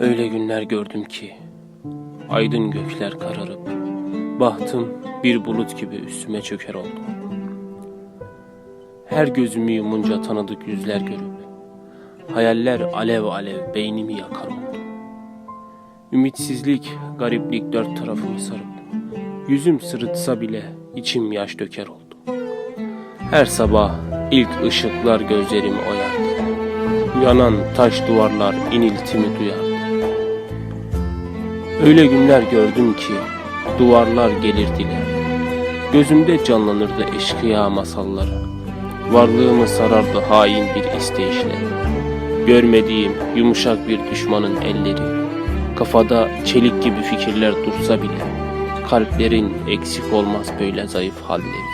Öyle günler gördüm ki aydın gökler kararıp bahtım bir bulut gibi üstüme çöker oldu. Her gözümü yumunca tanıdık yüzler görüp hayaller alev alev beynimi yakar oldu. Ümitsizlik, gariplik dört tarafımı sarıp yüzüm sırıtsa bile içim yaş döker oldu. Her sabah ilk ışıklar gözlerimi oyardı. Yanan taş duvarlar iniltimi duyardı. Öyle günler gördüm ki duvarlar gelirdiler. Gözümde canlanırdı eşkıya masalları. Varlığımı sarardı hain bir isteyişle. Görmediğim yumuşak bir düşmanın elleri. Kafada çelik gibi fikirler dursa bile kalplerin eksik olmaz böyle zayıf halleri.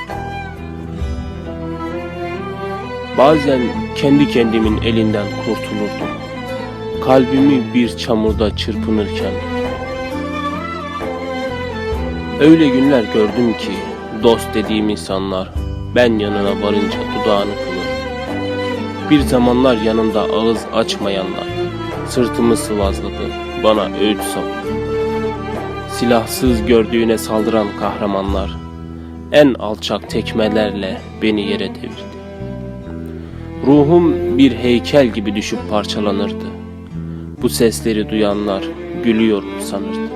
Bazen kendi kendimin elinden kurtulurdum. Kalbimi bir çamurda çırpınırken. Öyle günler gördüm ki dost dediğim insanlar ben yanına varınca dudağını kılır. Bir zamanlar yanında ağız açmayanlar sırtımı sıvazladı bana öğüt savurdu. Silahsız gördüğüne saldıran kahramanlar en alçak tekmelerle beni yere devirdi. Ruhum bir heykel gibi düşüp parçalanırdı. Bu sesleri duyanlar gülüyorum sanırdı.